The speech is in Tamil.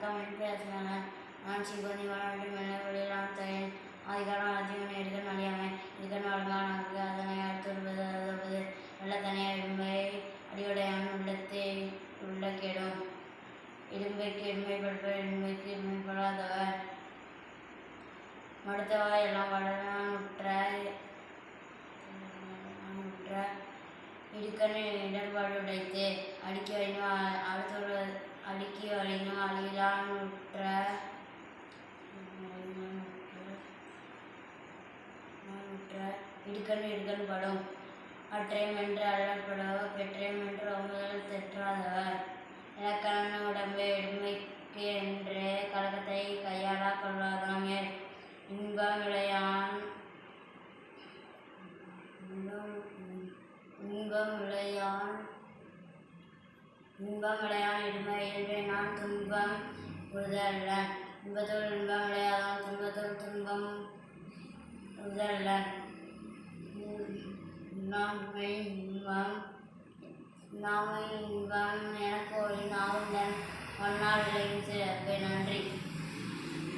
வணக்கம் என் பேர் சிவன நான் சிவனி வளர்ந்து மெல்ல வெளியிலான தயன் அதிகாரம் அதிகன் எடுக்கன் அழியாமை எடுக்கன் நமக்கு அதனை அடுத்து அதாவது நல்ல தனியார் இடும்பை அடியுடையான் உள்ளத்தை உள்ள கேடும் இடும்பைக்கு இடுமைப்படுப்ப இடும்பைக்கு இடுமைப்படாதவர் மடுத்தவாய் எல்லாம் வளரான் உற்ற உற்ற இடுக்கண் இடர்பாடு உடைத்து அடுக்கி வழினும் அடுத்து அடுக்கி வழி அழிலான் உற்ற இடுக்கண் இடுக்கண் படும். அற்றையும் என்று அழற்படவ பெற்றையும் என்று ஒம்புதல் தெற்றாதவர். இலக்கண உடம்பை எடுமைக்கு என்று கழகத்தை கையாளா கொள்ளாதாமே இன்பம் விளையான் இன்பம் விளையான் இன்பம் விளையான் இடுமை இயல்பை நான் துன்பம் உறுதல்ல இன்பத்தோடு இன்பம் விளையாதான் துன்பத்தோடு துன்பம் உறுதல்ல நாமை இன்பம் நாமை இன்பம். எனக்கு ஒரு நாவல் ஒன்னால் விளையும் சிறப்பு